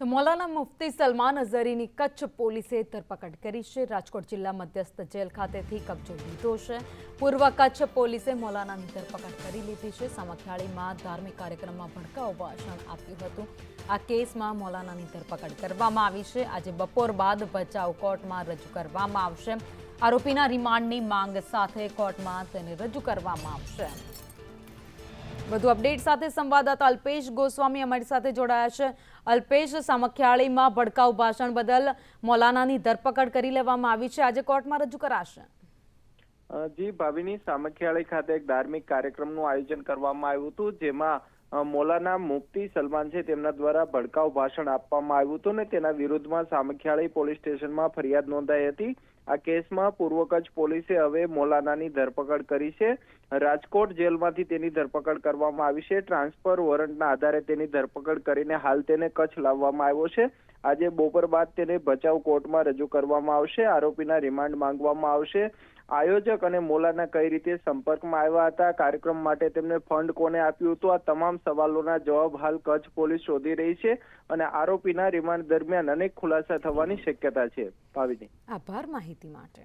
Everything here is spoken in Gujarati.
તો મૌલાના મુફ્તી સલમાન અઝહરીની કચ્છ પોલીસે ધરપકડ કરી છે. રાજકોટ જિલ્લા મધ્યસ્થ જેલ ખાતેથી કબજો લીધો છે. પૂર્વ કચ્છ પોલીસે મૌલાનાની ધરપકડ કરી લીધી છે. સામખિયાળીમાં ધાર્મિક કાર્યક્રમમાં ભડકાઉ ભાષણ આપ્યું હતું. આ કેસમાં મૌલાનાની ધરપકડ કરવામાં આવી છે. આજે બપોર બાદ ભચાઉ કોર્ટમાં રજૂ કરવામાં આવશે. આરોપીના રિમાન્ડની માંગ સાથે કોર્ટમાં તેને રજૂ કરવામાં આવશે. વધુ અપડેટ સાથે સંવાદદાતા અલ્પેશ ગોસ્વામી અમારી સાથે જોડાયા છે. અલ્પેશ, સામખિયાળીમાં ભડકાઉ ભાષણ બદલ મૌલાનાની ધરપકડ કરી લેવામાં આવી છે. આજે કોર્ટમાં રજૂ કરાશે. જી, ભાવિની સામખિયાળી ખાતે એક ધાર્મિક કાર્યક્રમનું આયોજન કરવામાં આવ્યું હતું, જેમાં મૌલાના મુફ્તી સલમાન છે, તેમના દ્વારા ભડકાઉ ભાષણ આપવામાં આવ્યું હતું ને તેના વિરુદ્ધમાં સામખિયાળી પોલીસ સ્ટેશનમાં ફરિયાદ નોંધાઈ હતી. આ કેસમાં પૂર્વ કચ્છ પોલીસે હવે મૌલાનાની ધરપકડ કરી છે. રાજકોટ જેલમાંથી તેની ધરપકડ કરવામાં આવી છે. ટ્રાન્સફર વોરંટના આધારે તેની ધરપકડ કરીને હાલ તેને કચ્છ લાવવામાં આવ્યો છે. આજે બપોર બાદ તેને ભચાઉ કોર્ટમાં રજૂ કરવામાં આવશે. આરોપીના રિમાન્ડ માંગવામાં આવશે. આયોજક અને મોલાના કઈ રીતે સંપર્કમાં આવ્યા હતા? કાર્યક્રમ માટે તેમને ફંડ કોને આપ્યું હતું? આ તમામ સવાલોના જવાબ હાલ કચ્છ પોલીસ શોધી રહી છે અને આરોપીના રિમાન્ડ દરમિયાન અનેક ખુલાસા થવાની શક્યતા છે. ભાવિની. આભાર માહિતી માટે.